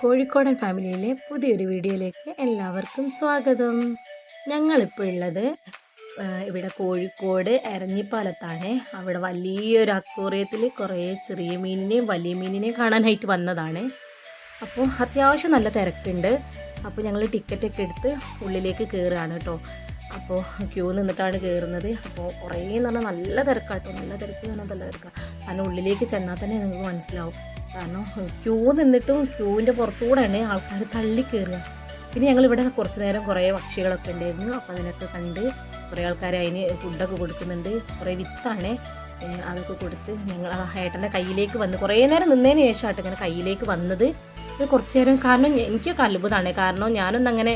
കോഴിക്കോടൻ ഫാമിലിയിലെ പുതിയൊരു വീഡിയോയിലേക്ക് എല്ലാവർക്കും സ്വാഗതം. ഞങ്ങളിപ്പോൾ ഉള്ളത് ഇവിടെ കോഴിക്കോട് എരഞ്ഞിപ്പാലത്താണ്. അവിടെ വലിയൊരു അക്വേറിയത്തിൽ കുറേ ചെറിയ മീനിനെയും വലിയ മീനിനെയും കാണാനായിട്ട് വന്നതാണ്. അപ്പോൾ അത്യാവശ്യം നല്ല തിരക്കുണ്ട്. അപ്പോൾ ഞങ്ങൾ ടിക്കറ്റൊക്കെ എടുത്ത് ഉള്ളിലേക്ക് കയറുകയാണ് കേട്ടോ. അപ്പോൾ ക്യൂ നിന്നിട്ടാണ് കയറുന്നത് അപ്പോൾ കുറേ എന്ന് പറഞ്ഞാൽ നല്ല തിരക്കാട്ടോ. നല്ല തിരക്ക് തന്നെ നല്ല തിരക്കാണ് കാരണം ഉള്ളിലേക്ക് ചെന്നാൽ തന്നെ നിങ്ങൾക്ക് മനസ്സിലാവും. കാരണം ക്യൂ നിന്നിട്ടും ക്യൂവിന്റെ പുറത്തുകൂടെയാണ് ആൾക്കാർ തള്ളി കയറുക പിന്നെ ഞങ്ങൾ ഇവിടെ കുറച്ച് നേരം കുറേ പക്ഷികളൊക്കെ ഉണ്ടായിരുന്നു. അപ്പോൾ അതിനൊക്കെ കണ്ട് കുറേ ആൾക്കാർ അതിന് ഫുഡൊക്കെ കൊടുക്കുന്നുണ്ട്. കുറേ വിത്താണ് അതൊക്കെ കൊടുത്ത് ഞങ്ങൾ ആ ഏട്ടന്റെ കയ്യിലേക്ക് വന്ന് കുറേ നേരം നിന്നതിന് ശേഷം ആട്ടോ ഇങ്ങനെ കയ്യിലേക്ക് വന്നത്. കുറച്ച് നേരം കാരണം എനിക്കൊക്കെ അത്ഭുതമാണ്. കാരണം ഞാനൊന്നും അങ്ങനെ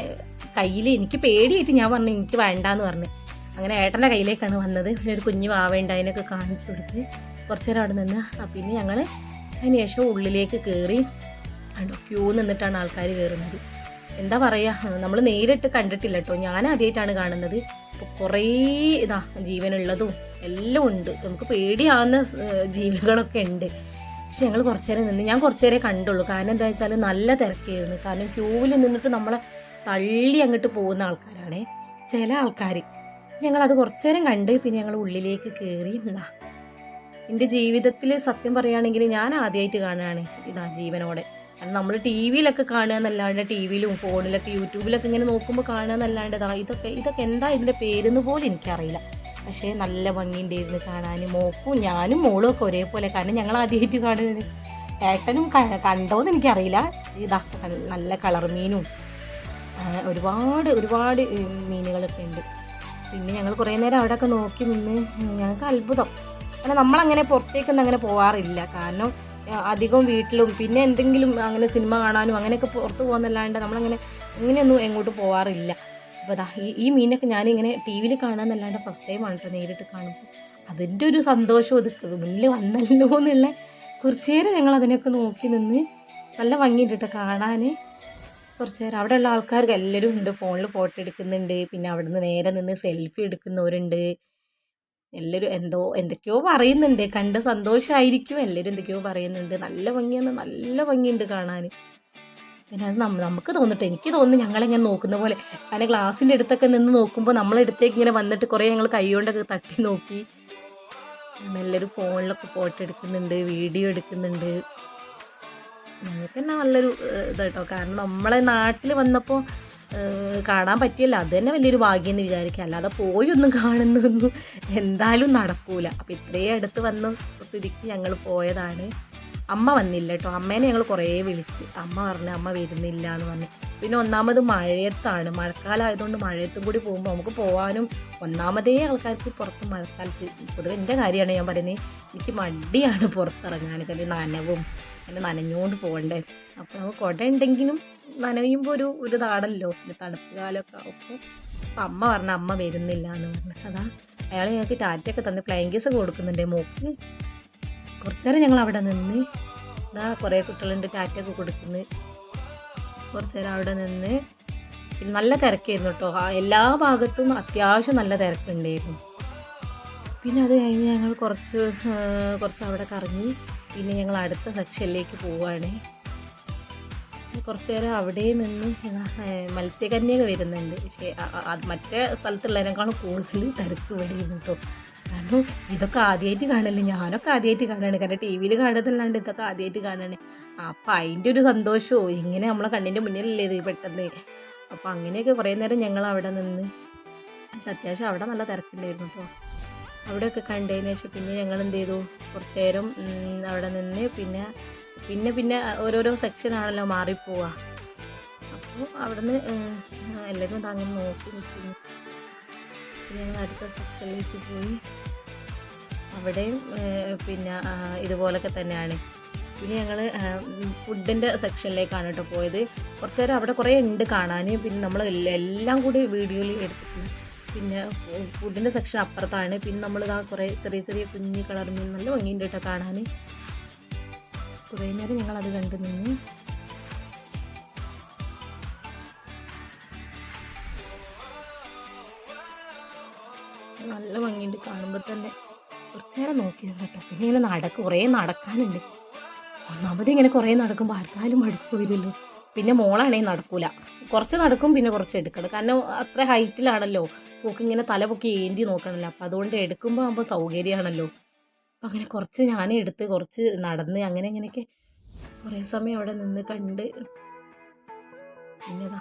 കയ്യിൽ എനിക്ക് പേടിയായിട്ട് ഞാൻ പറഞ്ഞു എനിക്ക് വേണ്ടാന്ന് പറഞ്ഞു. അങ്ങനെ ഏട്ടന്റെ കയ്യിലേക്കാണ് വന്നത്. പിന്നെ ഒരു കുഞ്ഞു വാവേണ്ട അതിനൊക്കെ കാണിച്ചു കൊടുത്ത് കുറച്ച് നേരം അവിടെ നിന്ന്. പിന്നെ ഞങ്ങൾ അതിന് ശേഷം ഉള്ളിലേക്ക് കയറി കണ്ടോ ക്യൂ നിന്നിട്ടാണ് ആൾക്കാർ കയറുന്നത് എന്താ പറയുക നമ്മൾ നേരിട്ട് കണ്ടിട്ടില്ല കേട്ടോ ഞാൻ ആദ്യമായിട്ടാണ് കാണുന്നത്. അപ്പോൾ കുറേ ഇതാ ജീവനുള്ളതും എല്ലാം ഉണ്ട്. നമുക്ക് പേടിയാവുന്ന ജീവികളൊക്കെ ഉണ്ട്. പക്ഷെ ഞങ്ങൾ കുറച്ച് നേരം നിന്ന് ഞാൻ കുറച്ച് നേരം കണ്ടുള്ളൂ. കാരണം എന്താ വെച്ചാൽ നല്ല തിരക്കായിരുന്നു. കാരണം ക്യൂവിൽ നിന്നിട്ട് നമ്മളെ തള്ളി അങ്ങോട്ട് പോകുന്ന ആൾക്കാരാണേ. ചില ആൾക്കാർ ഞങ്ങളത് കുറച്ച് നേരം കണ്ട് പിന്നെ ഞങ്ങൾ ഉള്ളിലേക്ക് കയറി എന്നാ എന്റെ ജീവിതത്തിൽ സത്യം പറയുകയാണെങ്കിൽ ഞാൻ ആദ്യമായിട്ട് കാണുകയാണ് ഇതാ ജീവനോടെ. കാരണം നമ്മൾ ടി വിയിലൊക്കെ കാണുക എന്നല്ലാണ്ട് ടി വിയിലും ഫോണിലൊക്കെ യൂട്യൂബിലൊക്കെ ഇങ്ങനെ നോക്കുമ്പോൾ കാണുക എന്നല്ലാണ്ട് ഇതാ ഇതൊക്കെ ഇതൊക്കെ എന്താ ഇതിന്റെ പേരെന്ന് പോലും എനിക്കറിയില്ല. പക്ഷേ നല്ല ഭംഗിയുണ്ടായിരുന്നു കാണാൻ മോക്കും ഞാനും മോളും ഒക്കെ ഒരേപോലെ. കാരണം ഞങ്ങൾ ആദ്യമായിട്ട് കാണുകയാണ്. ഏട്ടനും കണ്ടോന്ന് എനിക്കറിയില്ല. ഇതാ നല്ല കളർ മീനും ഒരുപാട് ഒരുപാട് മീനുകളൊക്കെ ഉണ്ട്. പിന്നെ ഞങ്ങൾ കുറേ നേരം അവിടെയൊക്കെ നോക്കി നിന്ന് ഞങ്ങൾക്ക് അത്ഭുതം. കാരണം നമ്മളങ്ങനെ പുറത്തേക്കൊന്നും അങ്ങനെ പോകാറില്ല കാരണം അധികം വീട്ടിലും പിന്നെ എന്തെങ്കിലും അങ്ങനെ സിനിമ കാണാനും അങ്ങനെയൊക്കെ പുറത്ത് പോകുന്നല്ലാണ്ട് നമ്മളങ്ങനെ അങ്ങനെയൊന്നും എങ്ങോട്ട് പോകാറില്ല അപ്പോൾ അതാ ഈ ഈ മീനൊക്കെ ഞാനിങ്ങനെ ടി വിയിൽ കാണാമെന്നല്ലാണ്ട് ഫസ്റ്റ് ടൈമാണ് കേട്ടോ നേരിട്ട് കാണുമ്പോൾ അതിന്റെ ഒരു സന്തോഷം ഇത് മുന്നിൽ വന്നല്ലോ എന്നുള്ള കുറച്ച് നേരം ഞങ്ങൾ അതിനൊക്കെ നോക്കി നിന്ന് നല്ല ഭംഗിയുണ്ട് കാണാൻ കുറച്ച് നേരം അവിടെയുള്ള ആൾക്കാർക്ക് എല്ലാവരും ഉണ്ട്. ഫോണിൽ ഫോട്ടോ എടുക്കുന്നുണ്ട്. പിന്നെ അവിടെ നിന്ന് നേരെ നിന്ന് സെൽഫി എടുക്കുന്നവരുണ്ട്. എല്ലാവരും എന്തോ എന്തൊക്കെയോ പറയുന്നുണ്ട്. കണ്ട് സന്തോഷമായിരിക്കും എല്ലാവരും എന്തൊക്കെയോ പറയുന്നുണ്ട്. നല്ല ഭംഗിയാണ്. നല്ല ഭംഗിയുണ്ട് കാണാൻ. പിന്നെ അത് നമുക്ക് തോന്നിട്ട്. എനിക്ക് തോന്നുന്നു ഞങ്ങളിങ്ങനെ നോക്കുന്ന പോലെ. കാരണം ഗ്ലാസിന്റെ അടുത്തൊക്കെ നിന്ന് നോക്കുമ്പോൾ നമ്മളെടുത്തേക്ക് ഇങ്ങനെ വന്നിട്ട് കുറേ ഞങ്ങൾ കൈകൊണ്ടൊക്കെ തട്ടി നോക്കി. അങ്ങനെ എല്ലാവരും ഫോണിലൊക്കെ ഫോട്ടോ എടുക്കുന്നുണ്ട് വീഡിയോ എടുക്കുന്നുണ്ട്. ഞങ്ങൾക്ക് തന്നെ നല്ലൊരു ഇതാട്ടോ. കാരണം നമ്മളെ നാട്ടിൽ വന്നപ്പോൾ കാണാൻ പറ്റിയല്ല. അത് തന്നെ വലിയൊരു ഭാഗ്യം എന്ന് വിചാരിക്കുക അല്ലാതെ പോയി ഒന്നും കാണുന്നൊന്നും എന്തായാലും നടക്കൂല. അപ്പം ഇത്രയും അടുത്ത് വന്ന സ്ഥിതിക്ക് ഞങ്ങൾ പോയതാണ്. അമ്മ വന്നില്ല കേട്ടോ. അമ്മേനെ ഞങ്ങൾ കുറേ വിളിച്ച്. അമ്മ പറഞ്ഞു അമ്മ വരുന്നില്ല എന്ന് പറഞ്ഞു. പിന്നെ ഒന്നാമത് മഴയത്താണ്. മഴക്കാലം ആയതുകൊണ്ട് മഴയത്തും കൂടി പോകുമ്പോൾ നമുക്ക് പോകാനും ഒന്നാമതേ ആൾക്കാർക്ക് പുറത്ത് മഴക്കാലത്ത് പൊതുവെ എന്റെ കാര്യമാണ് ഞാൻ പറയുന്നത് എനിക്ക് മടിയാണ് പുറത്തിറങ്ങാൻ. കാരണം നനവും. അങ്ങനെ നനഞ്ഞുകൊണ്ട് പോകണ്ടേ. അപ്പോൾ നമുക്ക് കുട ഉണ്ടെങ്കിലും നനയുമ്പോൾ ഒരു ഒരു താടല്ലോ പിന്നെ തണുപ്പ് കാലമൊക്കെ ആവുമ്പോൾ അമ്മ പറഞ്ഞ അമ്മ വരുന്നില്ല എന്ന് പറഞ്ഞു. അതാ അയാൾ ഞങ്ങൾക്ക് ടാറ്റൊക്കെ തന്ന് ഒക്കെ കൊടുക്കുന്നുണ്ട് മോക്ക്. കുറച്ചു നേരം ഞങ്ങൾ അവിടെ നിന്ന് ഇതാ കുറേ കുട്ടികളുണ്ട് ടാറ്റൊക്കെ കൊടുക്കുന്നു. കുറച്ചു നേരം അവിടെ നിന്ന് പിന്നെ നല്ല തിരക്കായിരുന്നു കേട്ടോ. എല്ലാ ഭാഗത്തും അത്യാവശ്യം നല്ല തിരക്കുണ്ടായിരുന്നു. പിന്നെ അത് കഴിഞ്ഞ് ഞങ്ങൾ കുറച്ച് കുറച്ച് അവിടെ കറങ്ങി. പിന്നെ ഞങ്ങൾ അടുത്ത സെക്ഷനിലേക്ക് പോവുകയാണ് കുറച്ച് നേരം അവിടെ നിന്ന് മത്സ്യകന്യക വരുന്നുണ്ട്. പക്ഷേ അത് മറ്റേ സ്ഥലത്തുള്ളതിനേക്കാളും കൂടുതൽ തിരക്ക് ഇവിടെ ഇരുന്നിട്ടോ കാരണം ഇതൊക്കെ ആദ്യമായിട്ട് കാണല്ലേ? ഞാനൊക്കെ ആദ്യമായിട്ട് കാണുകയാണ് കാരണം ടി വിയിൽ കാണുന്നതല്ലാണ്ട് ഇതൊക്കെ ആദ്യമായിട്ട് കാണുകയാണ് അപ്പം അതിന്റെ ഒരു സന്തോഷവും ഇങ്ങനെ നമ്മളെ കണ്ണിന്റെ മുന്നിലല്ലേ ഇത് പെട്ടെന്ന്. അപ്പം അങ്ങനെയൊക്കെ കുറേ നേരം ഞങ്ങൾ അവിടെ നിന്ന് പക്ഷെ അത്യാവശ്യം അവിടെ നല്ല തിരക്കുണ്ടായിരുന്നു കേട്ടോ. അവിടെയൊക്കെ കണ്ടതിന് ശേഷം പിന്നെ ഞങ്ങൾ എന്ത് ചെയ്തു? കുറച്ച് നേരം അവിടെ നിന്ന് പിന്നെ പിന്നെ പിന്നെ ഓരോരോ സെക്ഷനാണല്ലോ മാറിപ്പോവുക അപ്പോൾ അവിടുന്ന് എല്ലാവരും താങ്ങി നോക്കി നിൽക്കുന്നു ഞങ്ങൾ അടുത്ത സെക്ഷനിലേക്ക് പോയി. അവിടെയും പിന്നെ ഇതുപോലൊക്കെ തന്നെയാണ്. പിന്നെ ഞങ്ങൾ ഫുഡിന്റെ സെക്ഷനിലേക്കാണ് കേട്ടോ പോയത്. കുറച്ച് നേരം അവിടെ കുറേ ഉണ്ട് കാണാൻ പിന്നെ നമ്മൾ എല്ലാം കൂടി വീഡിയോയിൽ എടുത്തിട്ടുണ്ട് പിന്നെ ഫുഡിന്റെ സെക്ഷൻ അപ്പുറത്താണ്. പിന്നെ നമ്മൾ കുറേ ചെറിയ ചെറിയ കുഞ്ഞി കളർ നല്ല ഭംഗിയുണ്ട് കേട്ടോ കാണാൻ കുറേ നേരം അത് കണ്ടു നിന്ന്. നല്ല ഭംഗിയുണ്ട് കാണുമ്പോൾ തന്നെ. കുറച്ചു നേരം നോക്കി കേട്ടോ. പിന്നെ ഇങ്ങനെ നടക്കും കുറേ നടക്കാനുണ്ട്. ഒന്നാമത് ഇങ്ങനെ കുറേ നടക്കുമ്പോൾ ആർക്കാലും മടുപ്പ് വരുമല്ലോ പിന്നെ മോളാണെങ്കിൽ നടക്കൂല. കുറച്ച് നടക്കും പിന്നെ കുറച്ച് എടുക്കണം. കാരണം അത്ര ഹൈറ്റിലാണല്ലോ പോക്ക് ഇങ്ങനെ തല പൊക്കി ഏന്തി നോക്കണമല്ലോ അപ്പം അതുകൊണ്ട് എടുക്കുമ്പോൾ ആകുമ്പോൾ സൗകര്യമാണല്ലോ. അങ്ങനെ കുറച്ച് ഞാൻ എടുത്ത് കുറച്ച് നടന്ന് അങ്ങനെ അങ്ങനെയൊക്കെ കുറേ സമയം അവിടെ നിന്ന് കണ്ട് പിന്നെതാ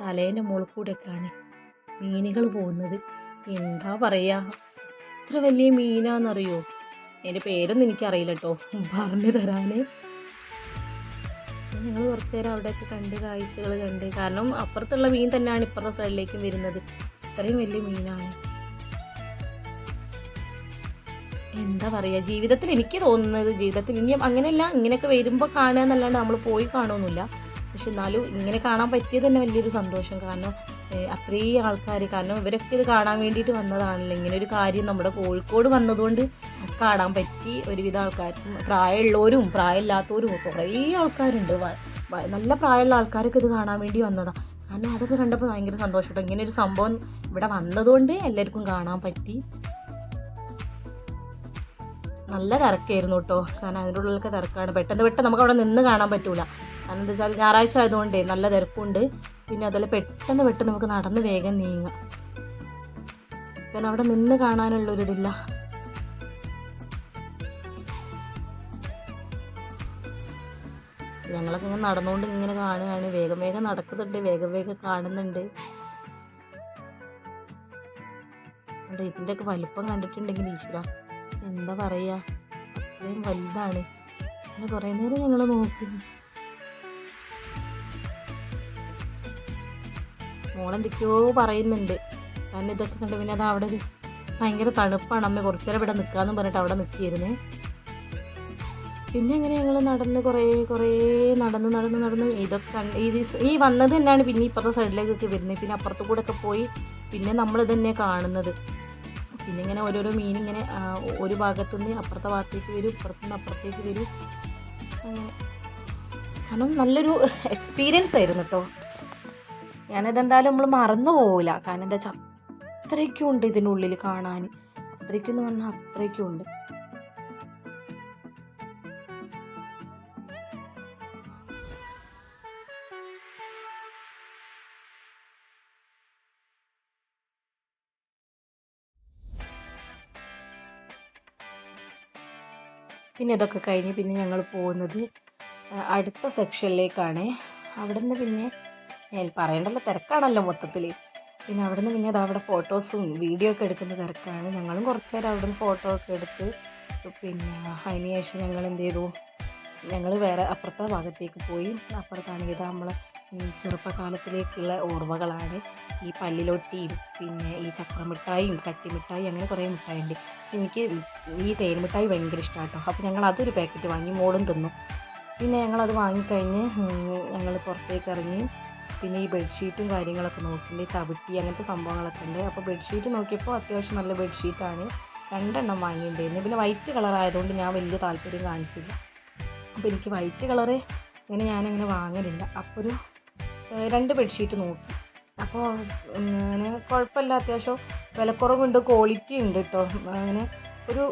തലേന്റെ മുകളിൽ കൂടെയൊക്കെയാണ് മീനുകൾ പോകുന്നത്. എന്താ പറയുക ഇത്ര വലിയ മീനാണെന്നറിയോ അതിന്റെ പേരൊന്നും എനിക്കറിയില്ല കേട്ടോ പറഞ്ഞു തരാൻ ഞങ്ങൾ കുറച്ച് നേരം അവിടെയൊക്കെ കണ്ട് കാഴ്ചകൾ കണ്ട്. കാരണം അപ്പുറത്തുള്ള മീൻ തന്നെയാണ് ഇപ്പുറത്തെ സൈഡിലേക്കും വരുന്നത്. ഇത്രയും വലിയ മീനാണ്. എന്താ പറയുക ജീവിതത്തിൽ എനിക്ക് തോന്നുന്നത് ജീവിതത്തിൽ ഇനിയും അങ്ങനെയല്ല ഇങ്ങനെയൊക്കെ വരുമ്പോൾ കാണുക എന്നല്ലാണ്ട് നമ്മൾ പോയി കാണുമൊന്നുമില്ല പക്ഷെ എന്നാലും ഇങ്ങനെ കാണാൻ പറ്റിയത് തന്നെ വലിയൊരു സന്തോഷം. കാരണം അത്രയും ആൾക്കാർ കാരണം ഇവരൊക്കെ ഇത് കാണാൻ വേണ്ടിയിട്ട് വന്നതാണല്ലോ. ഇങ്ങനെ ഒരു കാര്യം നമ്മുടെ കോഴിക്കോട് വന്നതുകൊണ്ട് കാണാൻ പറ്റി ഒരുവിധ ആൾക്കാർക്കും. പ്രായമുള്ളവരും പ്രായമില്ലാത്തവരും കുറേ ആൾക്കാരുണ്ട്. നല്ല പ്രായമുള്ള ആൾക്കാരൊക്കെ ഇത് കാണാൻ വേണ്ടി വന്നതാണ് കാരണം അതൊക്കെ കണ്ടപ്പോൾ ഭയങ്കര സന്തോഷം ഇങ്ങനെ ഒരു സംഭവം ഇവിടെ വന്നതുകൊണ്ട് എല്ലാവർക്കും കാണാൻ പറ്റി. നല്ല തിരക്കായിരുന്നു കേട്ടോ. കാരണം അതിന്റെ ഉള്ളിലൊക്കെ തിരക്കാണ്. പെട്ടെന്ന് പെട്ടെന്ന് നമുക്ക് അവിടെ നിന്ന് കാണാൻ പറ്റൂല. കാരണം എന്താ വെച്ചാൽ ഞായറാഴ്ച ആയതുകൊണ്ട് നല്ല തിരക്കുണ്ട്. പിന്നെ അതിൽ പെട്ടെന്ന് പെട്ടെന്ന് നമുക്ക് നടന്ന് വേഗം നീങ്ങാം. കാരണം അവിടെ നിന്ന് കാണാനുള്ളൊരിതില്ല ഞങ്ങളൊക്കെ ഇങ്ങനെ നടന്നുകൊണ്ട് ഇങ്ങനെ കാണുകയാണ്. വേഗം വേഗം നടക്കുന്നുണ്ട്. വേഗം വേഗം കാണുന്നുണ്ട്. ഇതിന്റെയൊക്കെ വലുപ്പം കണ്ടിട്ടുണ്ടെങ്കിൽ ഈശ്വര. എന്താ പറയുക അത്രയും വലുതാണ്. അങ്ങനെ കുറേ നേരം ഞങ്ങൾ നോക്കി. മോളെന്തൊക്കെയോ പറയുന്നുണ്ട്. കാരണം ഇതൊക്കെ കണ്ട് പിന്നെ അത് അവിടെ ഒരു ഭയങ്കര തണുപ്പാണ്. അമ്മ കുറച്ചു നേരം ഇവിടെ നിൽക്കാമെന്ന് പറഞ്ഞിട്ട് അവിടെ നിൽക്കിയിരുന്നേ പിന്നെ അങ്ങനെ ഞങ്ങൾ നടന്ന് കുറേ കുറേ നടന്ന് നടന്ന് നടന്ന് ഇതൊക്കെ ഈ വന്നത് തന്നെയാണ് പിന്നെ ഇപ്പുറത്തെ സൈഡിലേക്കൊക്കെ വരുന്നത്. പിന്നെ അപ്പുറത്ത് കൂടെ ഒക്കെ പോയി പിന്നെ നമ്മൾ ഇതന്നെ കാണുന്നത്. പിന്നെ ഇങ്ങനെ ഓരോരോ മീൻ ഇങ്ങനെ ഒരു ഭാഗത്തു നിന്ന് അപ്പുറത്തെ ഭാഗത്തേക്ക് വരും ഇപ്പുറത്തു നിന്ന് അപ്പുറത്തേക്ക് വരും. അങ്ങനെ. കാരണം നല്ലൊരു എക്സ്പീരിയൻസ് ആയിരുന്നു കേട്ടോ ഞാനിതെന്തായാലും നമ്മൾ മറന്നു പോവില്ല. കാരണം എന്താ വെച്ചാൽ അത്രയ്ക്കും ഉണ്ട് ഇതിനുള്ളിൽ കാണാൻ അത്രയ്ക്കും എന്ന് പറഞ്ഞാൽ അത്രയ്ക്കും ഉണ്ട് പിന്നെ ഇതൊക്കെ കഴിഞ്ഞ് പിന്നെ ഞങ്ങൾ പോകുന്നത് അടുത്ത സെക്ഷനിലേക്കാണ്. അവിടെ നിന്ന് പിന്നെ പറയണ്ടല്ലോ തിരക്കാണല്ലോ മൊത്തത്തിൽ പിന്നെ അവിടെ നിന്ന് പിന്നെ അത് അവിടെ ഫോട്ടോസും വീഡിയോ ഒക്കെ എടുക്കുന്ന തിരക്കാണ്. ഞങ്ങളും കുറച്ച് നേരം അവിടെ നിന്ന് ഫോട്ടോ ഒക്കെ എടുത്ത് പിന്നെ അതിന് ശേഷം ഞങ്ങൾ എന്ത് ചെയ്തു? ഞങ്ങൾ വേറെ അപ്പുറത്തെ ഭാഗത്തേക്ക് പോയി. അപ്പുറത്താണെങ്കിൽ നമ്മൾ ചെറുപ്പകാലത്തിലേക്കുള്ള ഓർമ്മകളാണ്. ഈ പല്ലിലൊട്ടിയും പിന്നെ ഈ ചക്രമിഠായിയും കട്ടിമിഠായി അങ്ങനെ കുറേ മിഠായി ഉണ്ട് എനിക്ക് ഈ തേൻമിഠായി ഭയങ്കര ഇഷ്ടമാണ് അപ്പോൾ ഞങ്ങൾ അതൊരു പാക്കറ്റ് വാങ്ങി മോളും തിന്നു. പിന്നെ ഞങ്ങളത് വാങ്ങിക്കഴിഞ്ഞ് ഞങ്ങൾ പുറത്തേക്ക് ഇറങ്ങി പിന്നെ ഈ ബെഡ്ഷീറ്റും കാര്യങ്ങളൊക്കെ നോക്കിയിട്ടുണ്ട് ചവിട്ടി അങ്ങനത്തെ സംഭവങ്ങളൊക്കെ ഉണ്ട്. അപ്പോൾ ബെഡ്ഷീറ്റ് നോക്കിയപ്പോൾ അത്യാവശ്യം നല്ല ബെഡ്ഷീറ്റാണ്. രണ്ടെണ്ണം വാങ്ങിയിട്ടുണ്ടായിരുന്നു. പിന്നെ വൈറ്റ് കളർ ആയതുകൊണ്ട് ഞാൻ വലിയ താല്പര്യം കാണിച്ചില്ല. അപ്പോൾ എനിക്ക് വൈറ്റ് കളറ് ഇങ്ങനെ ഞാനങ്ങനെ വാങ്ങലില്ല. അപ്പോൾ ഒരു രണ്ട് ബെഡ്ഷീറ്റ് നോക്കി അപ്പോൾ അങ്ങനെ കുഴപ്പമില്ല അത്യാവശ്യം വിലക്കുറവുണ്ട് ക്വാളിറ്റി ഉണ്ട് കേട്ടോ അങ്ങനെ ഒരു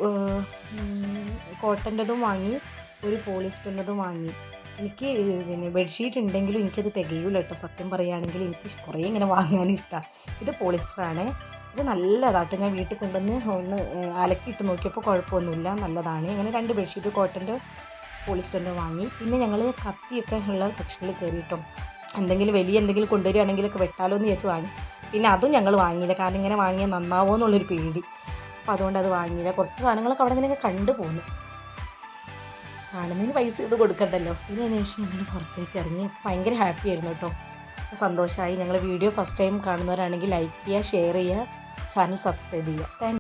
കോട്ടന്റെതും വാങ്ങി ഒരു പോളിസ്റ്ററിന്റെതും വാങ്ങി. എനിക്ക് പിന്നെ ബെഡ്ഷീറ്റ് ഉണ്ടെങ്കിലും എനിക്കത് തികയൂല കേട്ടോ സത്യം പറയുകയാണെങ്കിൽ എനിക്ക് കുറേ ഇങ്ങനെ വാങ്ങാൻ ഇഷ്ടമാണ് ഇത് പോളിസ്റ്ററാണ് ഇത് നല്ലതാട്ടോ. ഞാൻ വീട്ടിൽ കൊണ്ടുവന്ന് ഒന്ന് അലക്കിയിട്ട് നോക്കിയപ്പോൾ കുഴപ്പമൊന്നുമില്ല. നല്ലതാണ്. അങ്ങനെ രണ്ട് ബെഡ്ഷീറ്റ് കോട്ടന്റെ പോളിസ്റ്ററിന്റെ വാങ്ങി. പിന്നെ ഞങ്ങൾ കത്തിയൊക്കെ ഉള്ള സെക്ഷനിൽ കയറിയിട്ടും എന്തെങ്കിലും വലിയ എന്തെങ്കിലും കൊണ്ടുവരികയാണെങ്കിലൊക്കെ വെട്ടാലോ എന്ന് വിചാരിച്ച് വാങ്ങി. പിന്നെ അതും ഞങ്ങൾ വാങ്ങിയില്ല. കാരണം ഇങ്ങനെ വാങ്ങിയാൽ നന്നാവോ എന്നുള്ളൊരു പേടി. അപ്പോൾ അതുകൊണ്ട് അത് വാങ്ങിയില്ല. കുറച്ച് സാധനങ്ങളൊക്കെ അവിടെ ഇങ്ങനെ കണ്ടു പോന്നു. കാണുന്നതിന് പൈസ ഇത് കൊടുക്കണ്ടല്ലോ. അതിന് ശേഷം ഞങ്ങൾ പുറത്തേക്ക് ഇറങ്ങി. ഭയങ്കര ഹാപ്പി ആയിരുന്നു കേട്ടോ. സന്തോഷമായി ഞങ്ങൾ വീഡിയോ ഫസ്റ്റ് ടൈം കാണുന്നവരാണെങ്കിൽ ലൈക്ക് ചെയ്യുക ഷെയർ ചെയ്യുക ചാനൽ സബ്സ്ക്രൈബ് ചെയ്യുക. താങ്ക്